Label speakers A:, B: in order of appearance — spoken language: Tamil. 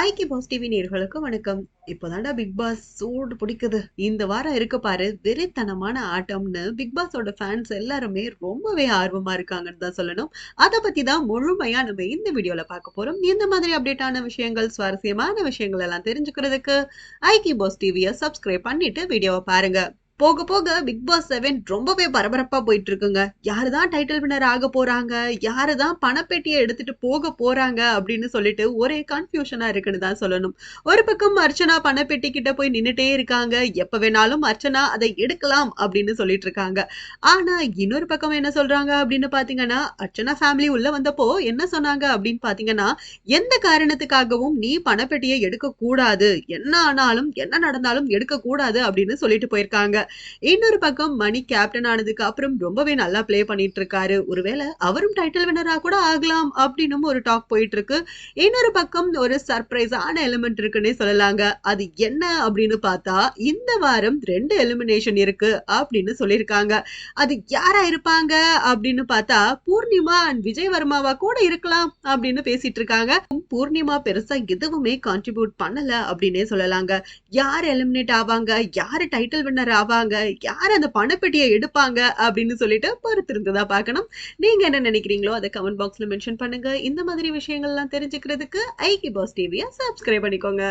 A: ஐக்கி பாஸ் டிவி நேர்களுக்கு வணக்கம். இப்போதான்டா பிக் பாஸ் சூடு பிடிக்குது. இந்த வாரம் இருக்க பாரு வெறித்தனமான ஆட்டம்னு பிக் பாஸோட ஃபேன்ஸ் எல்லாருமே ரொம்பவே ஆர்வமா இருக்காங்கன்னு தான் சொல்லணும். அதை பத்தி தான் முழுமையா நம்ம இந்த வீடியோல பார்க்க போறோம். இந்த மாதிரி அப்டேட்டான விஷயங்கள் சுவாரஸ்யமான விஷயங்கள் எல்லாம் தெரிஞ்சுக்கிறதுக்கு ஐக்கி பாஸ் டிவியை சப்ஸ்கிரைப் பண்ணிட்டு வீடியோவை பாருங்க. போக போக பிக் பாஸ் செவன் ரொம்பவே பரபரப்பா போயிட்டு இருக்குங்க யாருதான் டைட்டில் வினர் ஆக போறாங்க? யாருதான் பணப்பெட்டியை எடுத்துட்டு போக போறாங்க? அப்படின்னு சொல்லிட்டு ஒரே கன்ஃபியூஷனா இருக்குன்னு தான் சொல்லணும். ஒரு பக்கம் அர்ச்சனா பணப்பெட்டி கிட்ட போய் நின்றுட்டே இருக்காங்க. எப்ப வேணாலும் அர்ச்சனா அதை எடுக்கலாம் அப்படின்னு சொல்லிட்டு இருக்காங்க. ஆனா இன்னொரு பக்கம் என்ன சொல்றாங்க அப்படின்னு பாத்தீங்கன்னா அர்ச்சனா ஃபேமிலி உள்ள வந்தப்போ என்ன சொன்னாங்க அப்படின்னு பாத்தீங்கன்னா எந்த காரணத்துக்காகவும் நீ பணப்பெட்டியை எடுக்க கூடாது. என்ன ஆனாலும் என்ன நடந்தாலும் எடுக்க கூடாது அப்படின்னு சொல்லிட்டு போயிருக்காங்க. இன்னொரு பக்கம் மணி கேப்டன் ஆனதுக்கு அப்புறம் ரொம்பவே நல்லா பிளே பண்ணிட்டு இருக்காரு ஒருவேளை அவரும் டைட்டில் வினரா கூட ஆகலாம் அப்படின்னு ஒரு டாக் போயிட்டு இருக்கு இன்னொரு பக்கம் ஒரு சர்ப்ரைஸான எலிமெண்ட் இருக்குன்னே சொல்லலாங்க. அது என்ன அப்படின்னு பார்த்தா இந்த வாரம் ரெண்டு எலிமினேஷன் இருக்கு அப்படின்னு சொல்லியிருக்காங்க. அது யாரா இருப்பாங்க அப்படின்னு பார்த்தா பூர்ணிமா அண்ட் விஜய் வர்மாவா கூட இருக்கலாம் அப்படின்னு பேசிட்டு இருக்காங்க பூர்ணிமா பெருசா எதுவுமே கான்ட்ரிபியூட் பண்ணல அப்படின்னே சொல்லலாங்க. யார் எலிமினேட் ஆவாங்க? யாரு டைட்டில் வின்னர் ஆவாங்க யார் அந்த பணப்பெட்டியை எடுப்பாங்க அப்படின்னு சொல்லிட்டு பொறுத்திருந்ததா பார்க்கணும். நீங்க என்ன நினைக்கிறீங்களோ அதை கமெண்ட் பாக்ஸ்ல மென்ஷன் பண்ணுங்க. இந்த மாதிரி விஷயங்கள்லாம் தெரிஞ்சுக்கிறதுக்கு ஐகி பாஸ் டிவியை சப்ஸ்கிரைப் பண்ணிக்கோங்க.